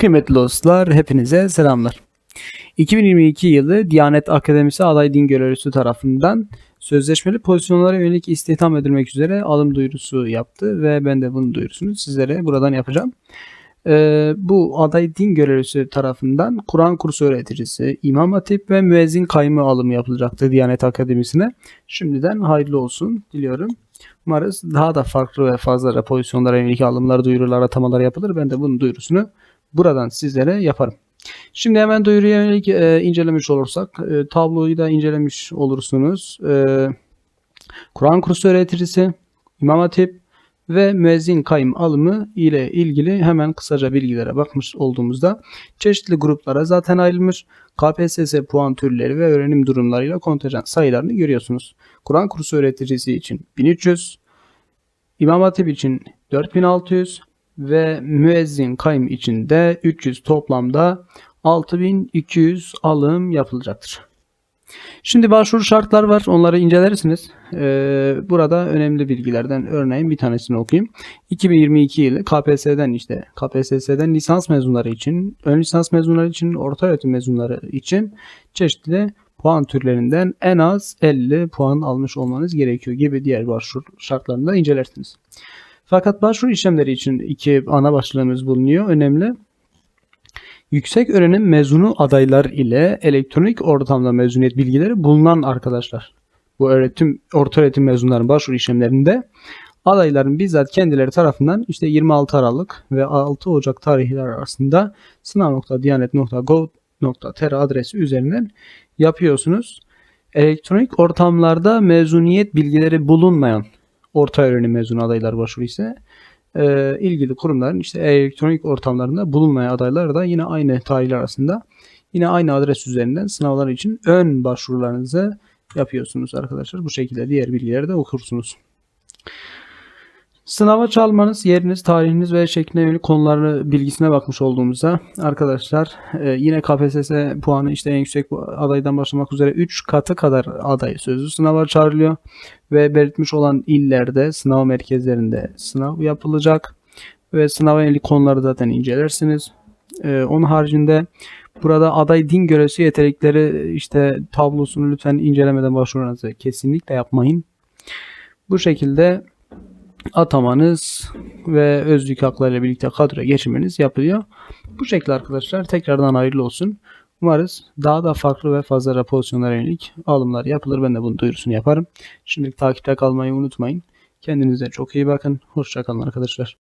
Kıymetli dostlar, hepinize selamlar. 2022 yılı Diyanet Akademisi aday din görevlisi tarafından sözleşmeli pozisyonlara yönelik istihdam edilmek üzere alım duyurusu yaptı ve ben de bunun duyurusunu sizlere buradan yapacağım. Ee, bu aday din görevlisi tarafından Kur'an kursu öğreticisi, İmam Hatip ve müezzin kaymı alımı yapılacaktı Diyanet Akademisi'ne. Şimdiden hayırlı olsun diliyorum. Umarız daha da farklı ve fazla pozisyonlara yönelik alımlar, duyurular, atamalar yapılır. Ben de bunun duyurusunu buradan sizlere yaparım. Şimdi hemen duyuruya yönelik e, incelemiş olursak, e, tabloyu da incelemiş olursunuz. E, Kur'an kursu öğreticisi, İmam Hatip ve müezzin kayım alımı ile ilgili hemen kısaca bilgilere bakmış olduğumuzda çeşitli gruplara zaten ayrılmış KPSS puan türleri ve öğrenim durumlarıyla kontenjan sayılarını görüyorsunuz. Kur'an kursu öğreticisi için 1300, İmam Hatip için 4600 ve müezzin kayım için de 300 toplamda 6200 alım yapılacaktır. Şimdi başvuru şartlar var. Onları incelersiniz. Ee, burada önemli bilgilerden örneğin bir tanesini okuyayım. 2022 yılı KPSS'den işte KPSS'den lisans mezunları için, ön lisans mezunları için, orta öğretim mezunları için çeşitli puan türlerinden en az 50 puan almış olmanız gerekiyor gibi diğer başvuru şartlarını da incelersiniz. Fakat başvuru işlemleri için iki ana başlığımız bulunuyor. Önemli. Yüksek öğrenim mezunu adaylar ile elektronik ortamda mezuniyet bilgileri bulunan arkadaşlar. Bu öğretim, orta öğretim mezunlarının başvuru işlemlerinde adayların bizzat kendileri tarafından işte 26 Aralık ve 6 Ocak tarihleri arasında sınav.diyanet.gov.tr adresi üzerinden yapıyorsunuz. Elektronik ortamlarda mezuniyet bilgileri bulunmayan orta öğrenim mezunu adaylar başvuru ise e, ilgili kurumların işte elektronik ortamlarında bulunmayan adaylar da yine aynı tarihler arasında yine aynı adres üzerinden sınavlar için ön başvurularınızı yapıyorsunuz arkadaşlar. Bu şekilde diğer bilgileri de okursunuz. Sınava çalmanız, yeriniz, tarihiniz ve şekline yönelik konuları bilgisine bakmış olduğumuzda arkadaşlar e, yine KPSS puanı işte en yüksek adaydan başlamak üzere 3 katı kadar aday sözlü sınava çağrılıyor ve belirtmiş olan illerde sınav merkezlerinde sınav yapılacak ve sınava yönelik konuları zaten incelersiniz. E, onun haricinde burada aday din görevlisi yetenekleri işte tablosunu lütfen incelemeden başvurunuzu kesinlikle yapmayın. Bu şekilde atamanız ve özlük haklarıyla birlikte kadroya geçirmeniz yapılıyor. Bu şekilde arkadaşlar tekrardan hayırlı olsun. Umarız daha da farklı ve fazla pozisyonlara yönelik alımlar yapılır. Ben de bunun duyurusunu yaparım. Şimdilik takipte kalmayı unutmayın. Kendinize çok iyi bakın. Hoşçakalın arkadaşlar.